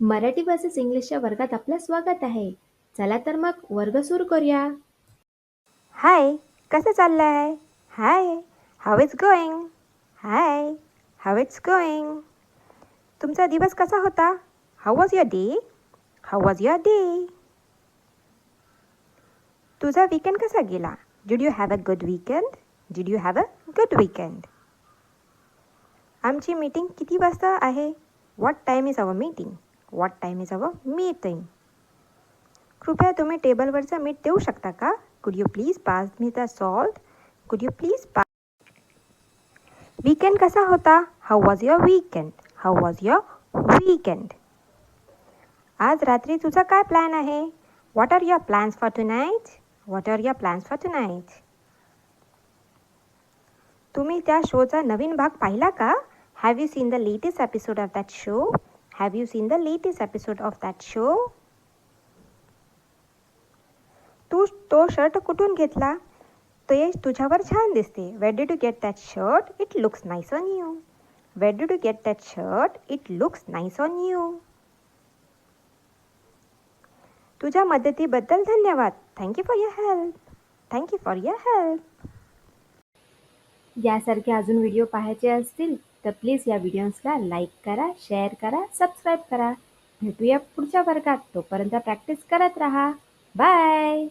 मराठी भाषेस इंग्लिशच्या वर्गात आपलं स्वागत आहे. चला तर मग वर्ग सुरू करूया. हाय कसं चाललंय? Hi how it's going hi how it's going तुमचा दिवस कसा होता? How was your day how was your day तुझा वीकेंड कसा गेला? Did you have a good weekend did you have a good weekend आमची मीटिंग किती वाजता आहे? What time is our meeting what time is our meeting कृपया तुम्ही टेबलवरचं मीठ देऊ शकता का? Could you please pass me the salt could you please pass weekend कसा होता? How was your weekend how was your weekend आज रात्री तुझा काय प्लॅन आहे? What are your plans for tonight what are your plans for tonight तुम्ही त्या शोचा नवीन भाग पाहिला का? Have you seen the latest episode of that show Have you seen the latest episode of that show तू तो शर्ट कुठून घेतला? ते तुझ्यावर छान दिसते. Where did you get that shirt it looks nice on you where did you get that shirt it looks nice on you तुझ्या मदतीबद्दल धन्यवाद. Thank you for your help thank you for your help यासारखे अजून video पाहायचे असतील तर please या व्हिडिओजला लाईक करा शेअर करा सबस्क्राईब करा. भेटूया पुढच्या वर्गात. तोपर्यंत प्रॅक्टिस करत राहा. बाय